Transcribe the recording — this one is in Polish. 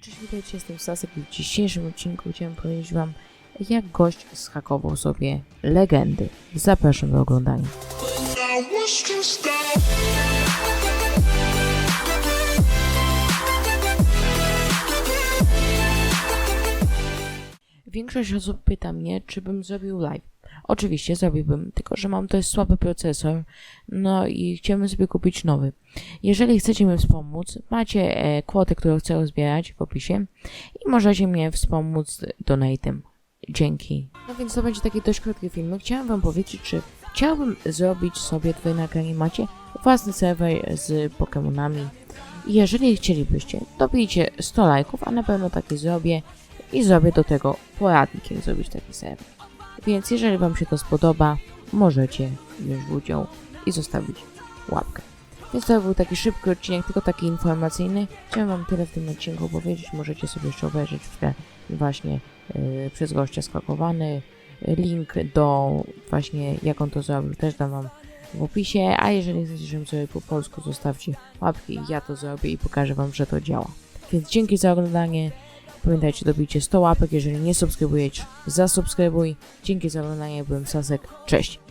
Cześć, witajcie, jestem Sasek i w dzisiejszym odcinku chciałem powiedzieć wam, jak gość zhakował sobie legendy. Zapraszam do oglądania. Większość osób pyta mnie, czy bym zrobił live. Oczywiście zrobiłbym, tylko że mam dość słaby procesor, no i chciałbym sobie kupić nowy. Jeżeli chcecie mnie wspomóc, macie e, kwotę, którą chcę rozbierać w opisie i możecie mnie wspomóc donatem. Dzięki. No więc to będzie taki dość krótki film. Chciałem wam powiedzieć, czy chciałbym zrobić sobie tutaj na ekranie macie własny serwer z Pokémonami. Jeżeli chcielibyście, dobijcie 100 lajków, a na pewno taki zrobię i zrobię do tego poradnik, jak zrobić taki serwer. Więc jeżeli Wam się to spodoba, możecie wziąć udział i zostawić łapkę. Więc to był taki szybki odcinek, tylko taki informacyjny. Chciałem Wam tyle w tym odcinku powiedzieć. Możecie sobie jeszcze obejrzeć w tle właśnie yy, przez gościa skakowany. Link do właśnie jak on to zrobił też dam Wam w opisie. A jeżeli chcecie, żebym zrobił po polsku, zostawcie łapki. Ja to zrobię i pokażę Wam, że to działa. Więc dzięki za oglądanie. Pamiętajcie, dobijcie 100 łapek. Jeżeli nie subskrybujecie, zasubskrybuj. Dzięki za oglądanie. Byłem Sasek. Cześć.